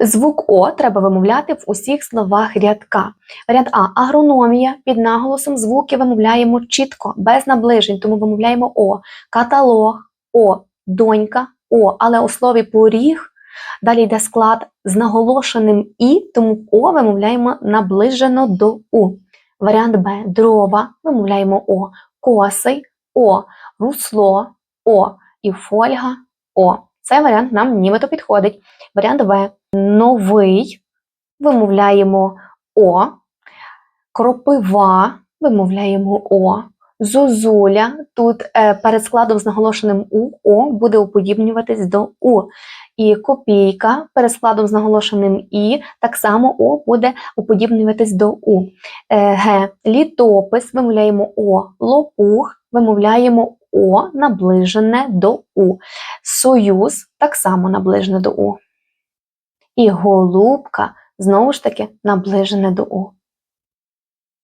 Звук О треба вимовляти в усіх словах рядка. Варіант А. Агрономія. Під наголосом звуки вимовляємо чітко, без наближень, тому вимовляємо О. Каталог, О. Донька, О. Але у слові поріг далі йде склад з наголошеним І, тому О вимовляємо наближено до У. Варіант Б. Дрова. Вимовляємо О. Косий, О. Русло, О. І фольга, О. Цей варіант нам нібито підходить. Варіант В. Новий. Вимовляємо О. Кропива. Вимовляємо О. Зозуля. Тут е, перед складом з наголошеним У О буде уподібнюватись до У. І копійка перед складом з наголошеним І так само О буде уподібнюватись до У. Е, Г. Літопис. Вимовляємо О. Лопух. Вимовляємо О наближене до У. Союз так само наближене до У. І голубка знову ж таки наближене до У.